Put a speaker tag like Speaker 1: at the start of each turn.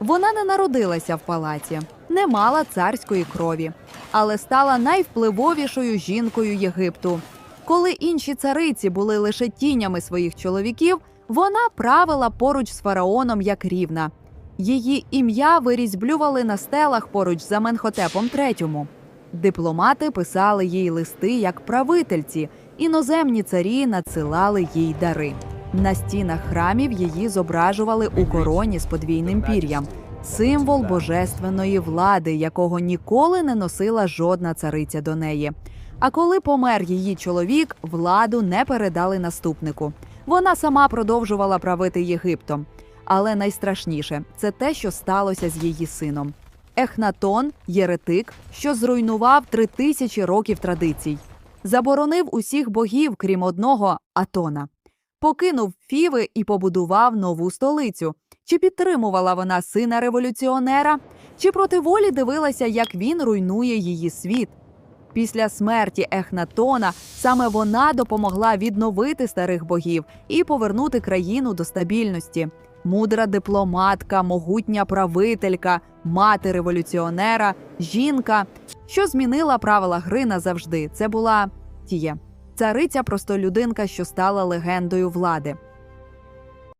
Speaker 1: Вона не народилася в палаці, не мала царської крові, але стала найвпливовішою жінкою Єгипту. Коли інші цариці були лише тінями своїх чоловіків, вона правила поруч з фараоном як рівна. Її ім'я вирізблювали на стелах поруч з Аменхотепом III. Дипломати писали їй листи як правительці, іноземні царі надсилали їй дари. На стінах храмів її зображували у короні з подвійним пір'ям, символ божественної влади, якого ніколи не носила жодна цариця до неї. А коли помер її чоловік, владу не передали наступнику. Вона сама продовжувала правити Єгиптом. Але найстрашніше це те, що сталося з її сином. Ехнатон єретик, що зруйнував три тисячі років традицій, заборонив усіх богів, крім одного Атона, покинув Фіви і побудував нову столицю. Чи підтримувала вона сина революціонера, чи проти волі дивилася, як він руйнує її світ? Після смерті Ехнатона саме вона допомогла відновити старих богів і повернути країну до стабільності. Мудра дипломатка, могутня правителька, мати революціонера, жінка, що змінила правила гри назавжди. Це була тіє. Цариця простолюдинка, що стала легендою влади.